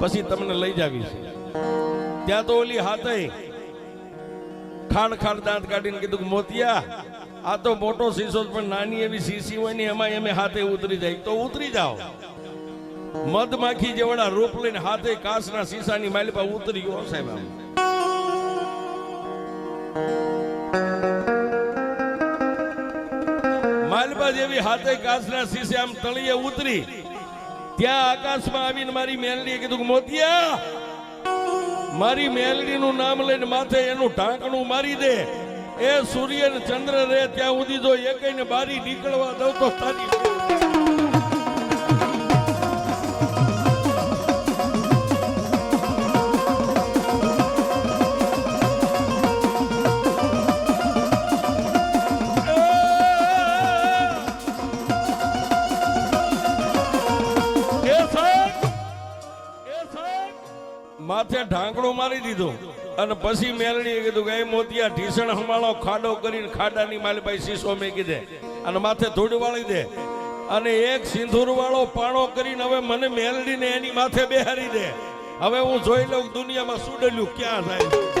પછી તમને લઈ જાવી છે. ત્યાં તો ઓલી હાથે ખાણ ખાણ દાંત કાઢીને કીધું મોતિયા, આ તો મોટો શીશો પણ નાની એવી શીશી હોય ને એમાં એમે હાથે ઉતરી જાય. તો ઉતરી જાઓ. મધમાખી જેવડા રૂપ લઈને હાથે કાચના શીશાની માલિપા ઉતરી ગયો સાહેબ. માલબા જેવી હાથે કાચના શીશે આમ તળીએ ઉતરી ત્યાં આકાશમાં આવીને મારી મેલડીએ કીધું મોતિયા, મારી મેલડીનું નામ લઈને માથે એનું ઢાંકણું મારી દે. એ સૂર્ય ચંદ્ર રે, ત્યાં સુધી જો એકઈને બારી નીકળવા દઉં તો તારી માથે ઢાંકણું મારી દીધું. અને પછી મેલણીએ કીધું કે, એ મોતિયા, ઢીસણ હમાળો, ખાડો કરીને ખાડાની માલભાઈ શીશો મેકી દે અને માથે ધૂળ વાળી દે. અને એક સિંધુર વાળો પાણો કરીને હવે મને મેલડીને એની માથે બેહારી દે. હવે હું જોઈ લઉં દુનિયામાં સુડેલું ક્યાં થાય.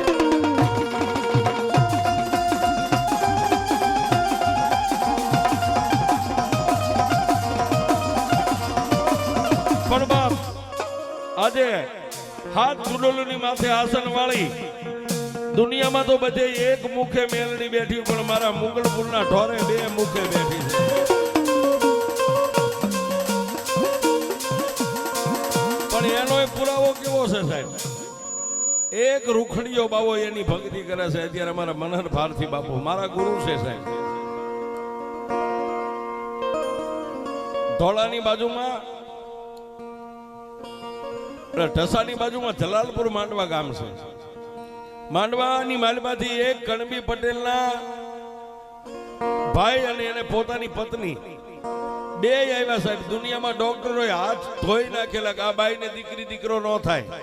હાથ ગુડોલની માથે આસન વાળી. દુનિયામાં તો બધે એક મુખે મેલડી બેઠી પણ મારા મુગલપુરના ઢોરે બે મુખે બેઠી પણ એનો પુરાવો કેવો છે સાહેબ? એક રૂખડીયો બાવો એની ભક્તિ કરે છે. અત્યારે મારા મનહર ભારતી બાપુ, મારા ગુરુ છે સાહેબ. ધોળાની બાજુમાં ઢસાની બાજુમાં જલાલપુર માંડવા ગામ છે. માંડવાની માલમાંથી એક કણબી પટેલના ભાઈ અને એને પોતાની પત્ની બે આવ્યા સાહેબ. દુનિયામાં ડોક્ટરોએ હાથ ધોઈ નાખેલા કે આ બાઈને દીકરી દીકરો ન થાય.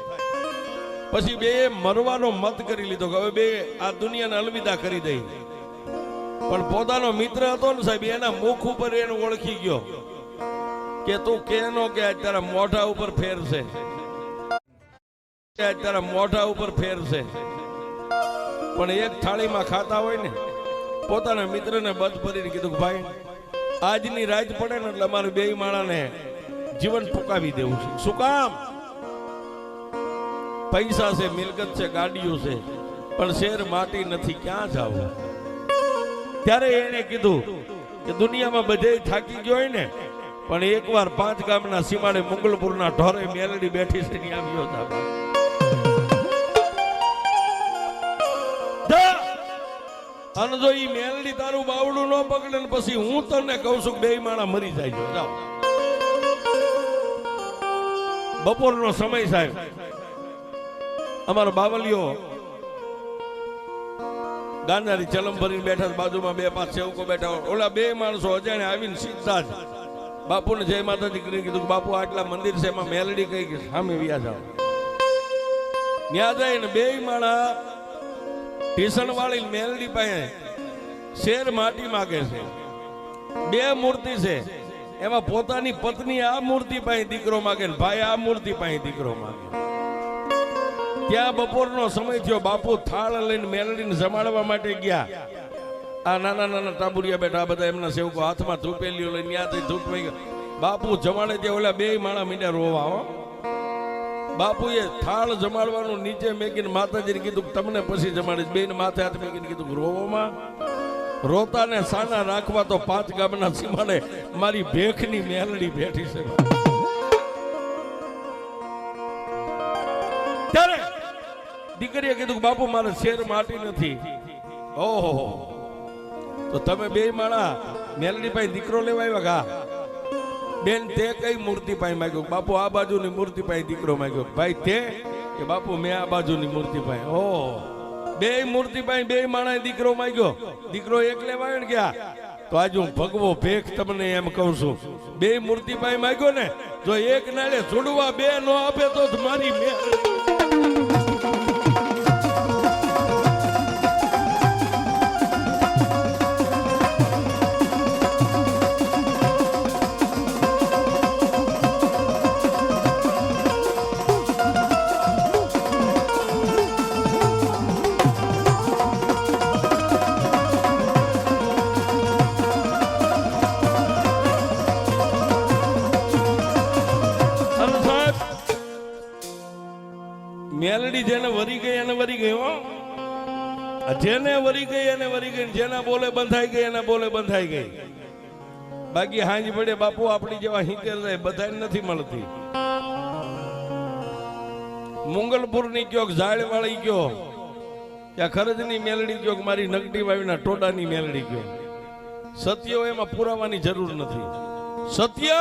પછી બે મરવાનો મત કરી લીધો કે હવે બે આ દુનિયાને અલવિદા કરી દઈ. પણ પોતાનો મિત્ર હતો ને સાહેબ, એના મુખ ઉપર એને ઓળખી ગયો કે તું કે આજ તારા મોઢા ઉપર ફેરશે. તારા મોઢા ઉપર ફેરશે પણ એક થાળીમાં ખાતા હોય ને, પોતાના મિત્રને બધ ભરીને કીધું ભાઈ, આજની રાત પડે ને એટલે અમારે બે માણાને જીવન ટૂંકાવી દેવું છે. શું કામ? પૈસા છે, મિલકત છે, ગાડીઓ છે, પણ શેર માટી નથી, ક્યાં જાવ? ત્યારે એને કીધું કે દુનિયામાં બધે થાકી ગયો હોય ને, પણ એકવાર પાંચ ગામના સીમાડે મુગલપુરના ઢોરે મેલડી બેઠી છે આવ્યો હતા અને જો ઈ મેલડી તારું બાવડું ન પકડે ને પછી હું તને કહું છું બે માણા મરી જાય જાઓ. બપોરનો સમય સાહેબ. અમારો બાવલીઓ ગાંધારી ચલમ ભરીને બેઠા બાજુમાં બે પાંચ સેવકો બેઠા હોય. ઓલા બે માણસો અજાણે આવીને સીધા જ બાપુને જય માતાજી કરીને કીધું બાપુ, આટલા મંદિર છે, એમાં મેલડી કઈ સામે વ્યા જાઓ ત્યાં જાય ને બે માણા ઢીસણ વાળી મેલડી પાસે શેર માટી માગે છે. બે મૂર્તિ છે. એમાં પોતાની પત્ની આ મૂર્તિ પાસે દીકરો માગે ભાઈ આ મૂર્તિ પાસે દીકરો માગે. ત્યાં બપોરનો સમય થયો. બાપુ થાળ લઈને મેલડીને જમાડવા માટે ગયા. આ નાના નાના ટાબુરિયા બેઠા બધા એમના સેવકો હાથમાં ધૂપેલીઓ લઈને ત્યાંથી ધૂપ. બાપુ જમાડે ત્યાં ઓલા બે માણા મીંડા રોવા, હો. બાપુએ થાળ જમાડવાનું નીચે મેકીને માતાજીને કીધું તમને પછી જમાડીશ. બેન માથે હાથ મેકીને કીધું રોવામાં રોતાને સાના રાખવા તો પાંચ ગામના સીમાડે મારી ભેખની મેલડી બેઠી છે. ત્યારે દીકરીએ કીધું બાપુ, મારે શેર માટી નથી. ઓહો. તો તમે બે માણા મેલડી ભાઈ દીકરો લેવા આવ્યા કા? બેન, તે કઈ મૂર્તિ પાસે માંગ્યો? બાપુ, આ બાજુની મૂર્તિ પાસે દીકરો માંગ્યો. ભાઈ, તે? કે બાપુ, મેં આ બાજુની મૂર્તિ પાસે ઓ બે મૂર્તિ પાસે બે માણા દીકરો માંગ્યો. દીકરો એકલે વાયણ ગયા. તો આજ હું ભગવો ભેખ તમને એમ કહું છું. બે મૂર્તિ પાસે માંગ્યો ને, જો એક નાળે જોડવા બે નો આપે તો જ મારી મેં જેને વરી ગઈ એને વરી ગઈ જેના બોલે બંધાઈ ગઈ, એના બોલે બંધાઈ ગઈ. બાકી હાંજ પડે, બાપુ આપણી જેવા હિતેર રહે બધા નથી મળતી. મુંગલપુરની ક્યોક ઝાડ વાળી કયો ત્યાં ખરજની મેલડી ક્યોક મારી નગડી વાવીના ટોડાની મેલડી કયો. સત્ય એમાં પુરાવાની જરૂર નથી. સત્ય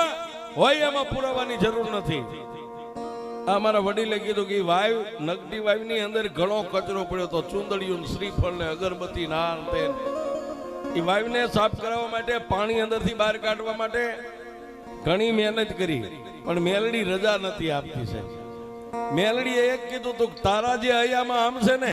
હોય એમાં પુરાવાની જરૂર નથી. આ મારા વડીલે કીધું કે વાયુ નગટી વાયુની અંદર ઘણો કચરો પડ્યો તો ચુંદડીયું શ્રીફળ ને અગરબત્તી ના તે એ વાયુને સાફ કરાવવા માટે, પાણી અંદરથી બહાર કાઢવા માટે ઘણી મહેનત કરી, પણ મેલડી રજા નથી આપતી છે મેલડીએ એક કીધું તું તારા જે અહીંયામાં આમ છે ને